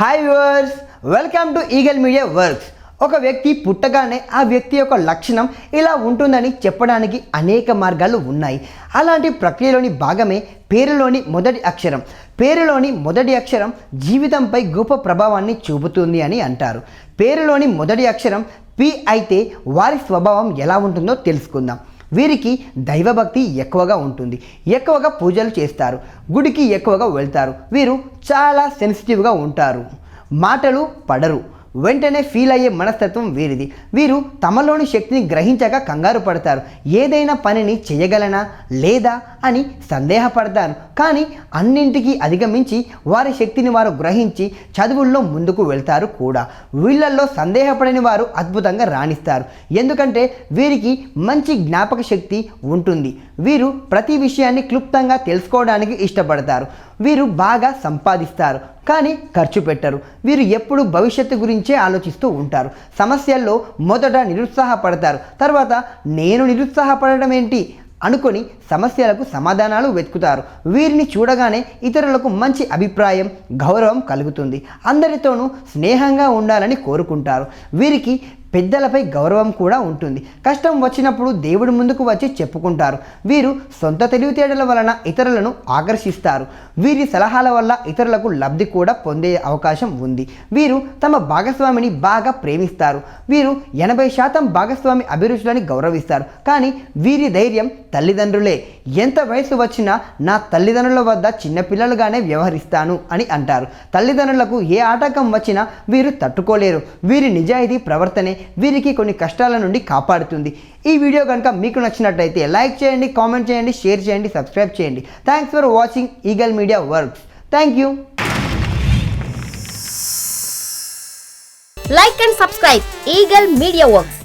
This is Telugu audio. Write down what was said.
Hi viewers welcome to Eagle Media Works ఒక వ్యక్తి పుట్టగానే ఆ వ్యక్తి యొక్క లక్షణం ఇలా ఉంటుందని చెప్పడానికి అనేక మార్గాలు ఉన్నాయి. అలాంటి ప్రక్రియలోని భాగమే పేరులోని మొదటి అక్షరం. పేరులోని మొదటి అక్షరం జీవితంపై గొప్ప ప్రభావాన్ని చూపుతుంది అని అంటారు. పేరులోని మొదటి అక్షరం పి అయితే వారి స్వభావం ఎలా ఉంటుందో తెలుసుకుందాం. వీరికి దైవభక్తి ఎక్కువగా ఉంటుంది. ఎక్కువగా పూజలు చేస్తారు. గుడికి ఎక్కువగా వెళ్తారు. వీరు చాలా సెన్సిటివ్గా ఉంటారు. మాటలు పడరు. వెంటనే ఫీల్ అయ్యే మనస్తత్వం వీరిది. వీరు తమలోని శక్తిని గ్రహించక కంగారు పడతారు. ఏదైనా పనిని చేయగలనా? లేదా? అని సందేహపడతారు. కానీ అన్నింటికీ అధిగమించి వారి శక్తిని వారు గ్రహించి చదువుల్లో ముందుకు వెళ్తారు కూడా. వీళ్ళల్లో సందేహపడని వారు అద్భుతంగా రాణిస్తారు. ఎందుకంటే వీరికి మంచి జ్ఞాపక శక్తి ఉంటుంది. వీరు ప్రతి విషయాన్ని క్లుప్తంగా తెలుసుకోవడానికి ఇష్టపడతారు. వీరు బాగా సంపాదిస్తారు. కానీ ఖర్చు పెట్టరు. వీరు ఎప్పుడు భవిష్యత్తు గురించే ఆలోచిస్తూ ఉంటారు. సమస్యల్లో మొదట నిరుత్సాహపడతారు. తర్వాత నేను నిరుత్సాహపడడం ఏంటి? అనుకొని సమస్యలకు సమాధానాలు వెతుకుతారు. వీరిని చూడగానే ఇతరులకు మంచి అభిప్రాయం గౌరవం కలుగుతుంది. అందరితోనూ స్నేహంగా ఉండాలని కోరుకుంటారు. వీరికి పెద్దలపై గౌరవం కూడా ఉంటుంది. కష్టం వచ్చినప్పుడు దేవుడి ముందుకు వచ్చి చెప్పుకుంటారు. వీరు సొంత తెలివితేటల వలన ఇతరులను ఆకర్షిస్తారు. వీరి సలహాల వల్ల ఇతరులకు లబ్ధి కూడా పొందే అవకాశం ఉంది. వీరు తమ భాగస్వామిని బాగా ప్రేమిస్తారు. వీరు ఎనభై శాతం భాగస్వామి అభిరుచులని గౌరవిస్తారు. కానీ వీరి ధైర్యం తల్లిదండ్రులే. ఎంత వయసు వచ్చినా నా తల్లిదండ్రుల వద్ద చిన్నపిల్లలుగానే వ్యవహరిస్తాను అని అంటారు. తల్లిదండ్రులకు ఏ ఆటంకం వచ్చినా వీరు తట్టుకోలేరు. వీరి నిజాయితీ ప్రవర్తనే వీరికి కొన్ని కష్టాల నుండి కాపాడుతుంది. ఈ వీడియో కనుక మీకు నచ్చినట్టయితే లైక్ చేయండి కామెంట్ చేయండి షేర్ చేయండి సబ్స్క్రైబ్ చేయండి. Thanks for watching Eagle Media Works thank you like and subscribe Eagle Media Works